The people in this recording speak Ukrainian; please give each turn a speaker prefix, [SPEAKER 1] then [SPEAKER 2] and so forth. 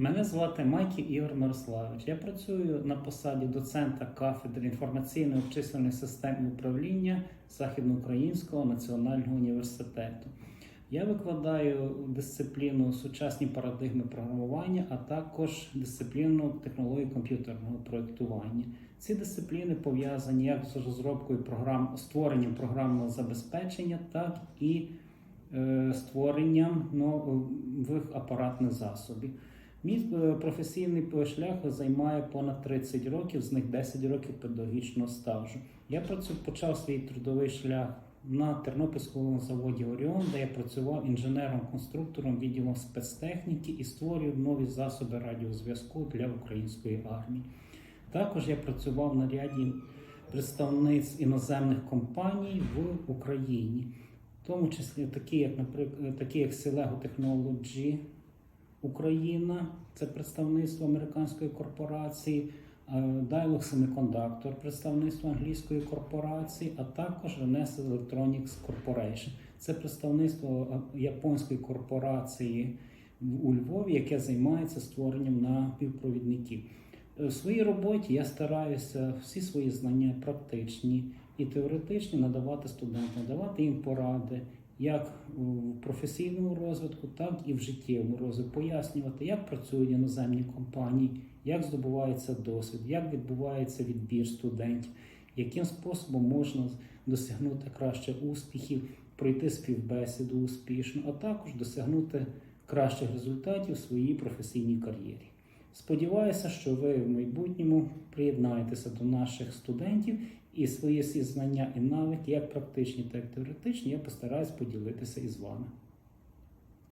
[SPEAKER 1] Мене звати Майків Ігор Мирославович. Я працюю на посаді доцента кафедри інформаційної обчислювальної системи управління Західноукраїнського національного університету. Я викладаю дисципліну сучасні парадигми програмування, а також дисципліну технології комп'ютерного проєктування. Ці дисципліни пов'язані як з розробкою програм, створенням програмного забезпечення, так і е, створенням нових апаратних засобів. Мій е, професійний шлях займає понад 30 років, з них 10 років педагогічного стажу. Я почав свій трудовий шлях на Тернопільському заводі Оріон, де я працював інженером-конструктором відділом спецтехніки і створював нові засоби радіозв'язку для української армії. Також я працював на ряді представництв іноземних компаній в Україні, в тому числі такі, як, наприклад, такі як Silego Technology Україна, це представництво американської корпорації, е, Dialog Semiconductor, представництво англійської корпорації, а також Renes Electronics Corporation. Це представництво е, японської корпорації у Львові, яке займається створенням напівпровідників. Е, В своїй роботі я стараюся всі свої знання практичні і теоретичні надавати студентам, давати їм поради як в професійному розвитку, так і в життєвому розвитку, пояснювати, як працюють іноземні компанії, як здобувається досвід, як відбувається відбір студентів, яким способом можна досягнути краще успіхів, пройти співбесіду успішно, а також досягнути кращих результатів в своїй професійній кар'єрі. Сподіваюся, що ви в майбутньому приєднаєтеся до наших студентів і свої знання і навики, як практичні, так і теоретичні, я постараюсь поділитися із вами.